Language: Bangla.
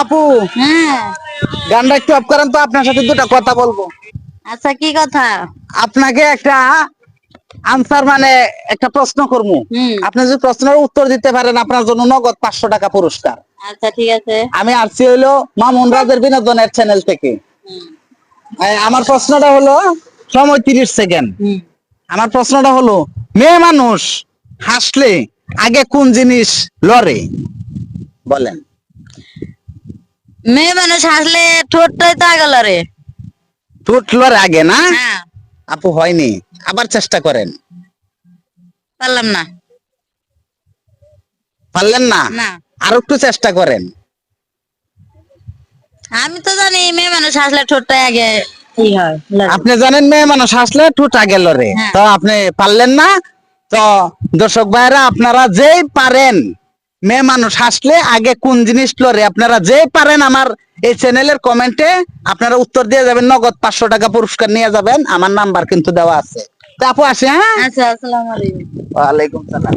আপু হ্যাঁ। গানটা একটু অফ করেন তো আপনার সাথে দুটা কথা বলব। আচ্ছা কি কথা? আপনাকে একটা আনসার মানে একটা প্রশ্ন করব। আপনি যদি প্রশ্নের উত্তর দিতে পারেন আপনার জন্য নগদ পাঁচশো টাকা পুরস্কার। আচ্ছা ঠিক আছে। আমি আসছি হইল মামুন রাজের বিনোদনের চ্যানেল থেকে। আমার প্রশ্নটা হলো সময় তিরিশ সেকেন্ড আমার প্রশ্নটা হলো মেয়ে মানুষ হাসলে আগে কোন জিনিস লড়ে? বলেন। মেয়ে মানুষ হাসলে ঠোঁটটাই তো আগল রে। ঠোঁট লড়ে আগে না? হ্যাঁ। আপু হয়নি আবার চেষ্টা করেন। পারলাম না। পারলেন না? আর একটু চেষ্টা করেন। আমি তো জানি মেয়ে মানুষ হাসলে ঠোঁটটাই আগে। আপনি জানেন মেয়ে মানুষ হাসলে ঠোঁট আগে লড়ে। হ্যাঁ। তো আপনি পারলেন না? তো দর্শক ভাইরা আপনারা যেই পারেন মেয়ে মানুষ আসলে আগে কোন জিনিস লড়ে আপনারা যে পারেন আমার এই চ্যানেলের কমেন্টে আপনারা উত্তর দিয়ে যাবেন নগদ পাঁচশো টাকা পুরস্কার নিয়ে যাবেন। আমার নাম্বার কিন্তু দেওয়া আছে। তা আপু আসে হ্যাঁ? আচ্ছা আসসালামু আলাইকুম। ওয়ালাইকুম সালাম।